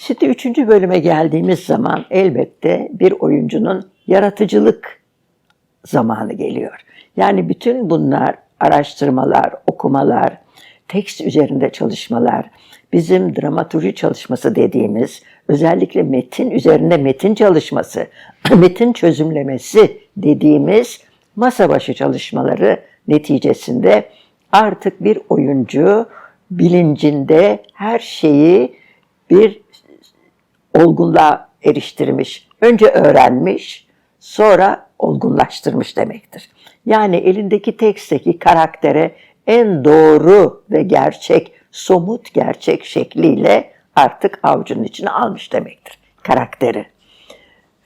Şimdi üçüncü bölüme geldiğimiz zaman elbette bir oyuncunun yaratıcılık zamanı geliyor. Yani bütün bunlar araştırmalar, okumalar, tekst üzerinde çalışmalar, bizim dramaturji çalışması dediğimiz özellikle metin üzerinde metin çalışması, metin çözümlemesi dediğimiz masa başı çalışmaları neticesinde artık bir oyuncu bilincinde her şeyi bir olgunluğa eriştirmiş. Önce öğrenmiş, sonra olgunlaştırmış demektir. Yani elindeki teksteki karaktere en doğru ve gerçek, somut gerçek şekliyle artık avucunun içine almış demektir karakteri.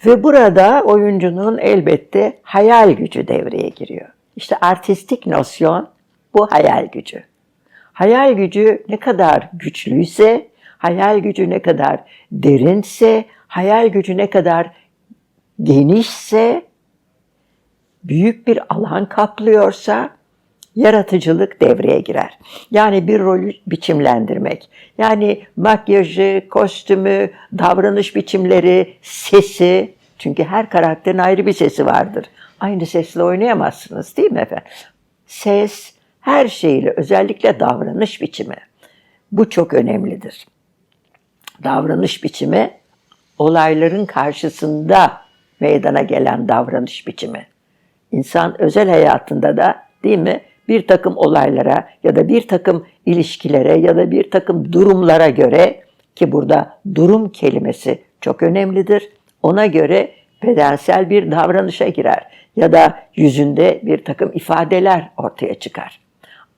Ve burada oyuncunun elbette hayal gücü devreye giriyor. İşte artistik nosyon bu hayal gücü. Hayal gücü ne kadar güçlüyse, hayal gücü ne kadar derinse, hayal gücü ne kadar genişse, büyük bir alan kaplıyorsa yaratıcılık devreye girer. Yani bir rolü biçimlendirmek. Yani makyajı, kostümü, davranış biçimleri, sesi. Çünkü her karakterin ayrı bir sesi vardır. Aynı sesle oynayamazsınız değil mi efendim? Ses, her şeyle özellikle davranış biçimi. Bu çok önemlidir. Davranış biçimi olayların karşısında meydana gelen davranış biçimi. İnsan özel hayatında da değil mi bir takım olaylara ya da bir takım ilişkilere ya da bir takım durumlara göre ki burada durum kelimesi çok önemlidir. Ona göre bedensel bir davranışa girer ya da yüzünde bir takım ifadeler ortaya çıkar.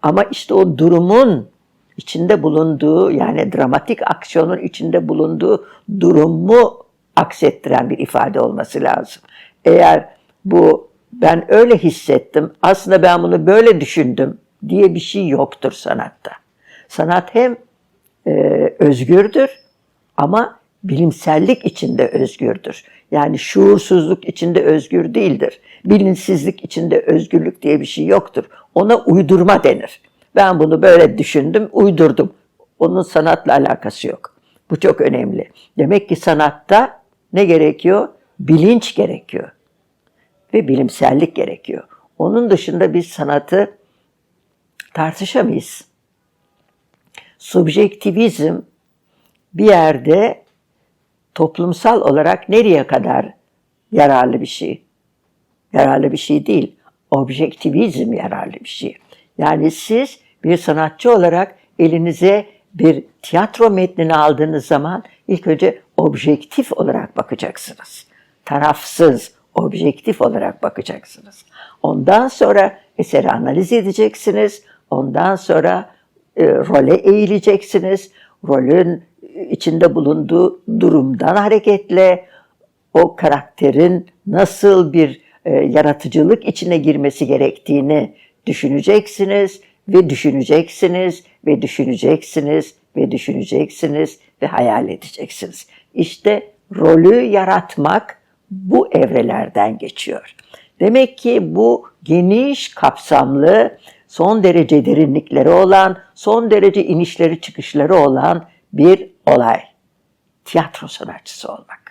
Ama işte o durumun içinde bulunduğu yani dramatik aksiyonun içinde bulunduğu durumu aksettiren bir ifade olması lazım. Eğer bu ben öyle hissettim, aslında ben bunu böyle düşündüm diye bir şey yoktur sanatta. Sanat hem e, özgürdür ama bilimsellik içinde özgürdür. Yani şuursuzluk içinde özgür değildir. Bilinçsizlik içinde özgürlük diye bir şey yoktur. Ona uydurma denir. Ben bunu böyle düşündüm, uydurdum. Onun sanatla alakası yok. Bu çok önemli. Demek ki sanatta ne gerekiyor? Bilinç gerekiyor. Ve bilimsellik gerekiyor. Onun dışında biz sanatı tartışamayız. Subjektivizm bir yerde toplumsal olarak nereye kadar yararlı bir şey? Yararlı bir şey değil. Objektivizm yararlı bir şey. Yani siz bir sanatçı olarak elinize bir tiyatro metnini aldığınız zaman ilk önce objektif olarak bakacaksınız. Tarafsız, objektif olarak bakacaksınız. Ondan sonra eseri analiz edeceksiniz. Ondan sonra e, role eğileceksiniz. Rolün içinde bulunduğu durumdan hareketle o karakterin nasıl bir e, yaratıcılık içine girmesi gerektiğini düşüneceksiniz ve düşüneceksiniz ve düşüneceksiniz ve düşüneceksiniz ve hayal edeceksiniz. İşte rolü yaratmak bu evrelerden geçiyor. Demek ki bu geniş kapsamlı, son derece derinlikleri olan, son derece inişleri çıkışları olan bir olay. Tiyatro sanatçısı olmak.